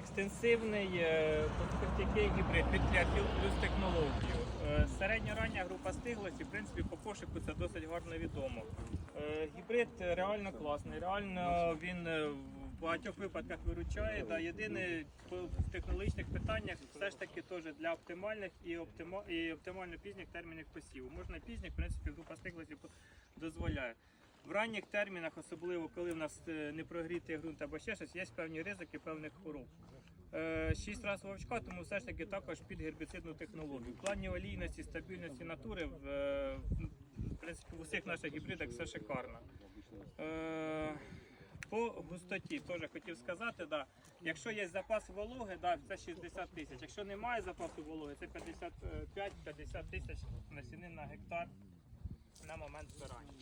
екстенсивний е, стійкий гібрид від Clearfield плюс технологію. Е, Середньорання група стиглості, в принципі, по пошуку це досить гарно відомо. Е, Гібрид реально класний, реально він в багатьох випадках виручає. Да. Єдине в технологічних питаннях все ж таки теж для оптимальних і, оптима, і оптимально пізніх термінів посіву. Можна пізніх, в принципі, група стиглості дозволяє. В ранніх термінах, особливо коли в нас е, не прогрітий ґрунт або ще щось, є певні ризики певних хвороб. Е, Шість разів вовчка, тому все ж таки також під гербіцидну технологію. В плані олійності, стабільності натури, в, е, принципі, в усіх наших гібридах все шикарно. По густоті теж хотів сказати, да, якщо є запас вологи, да, це 60 тисяч. Якщо немає запасу вологи, це 55-50 тисяч насіни на гектар на момент збирання.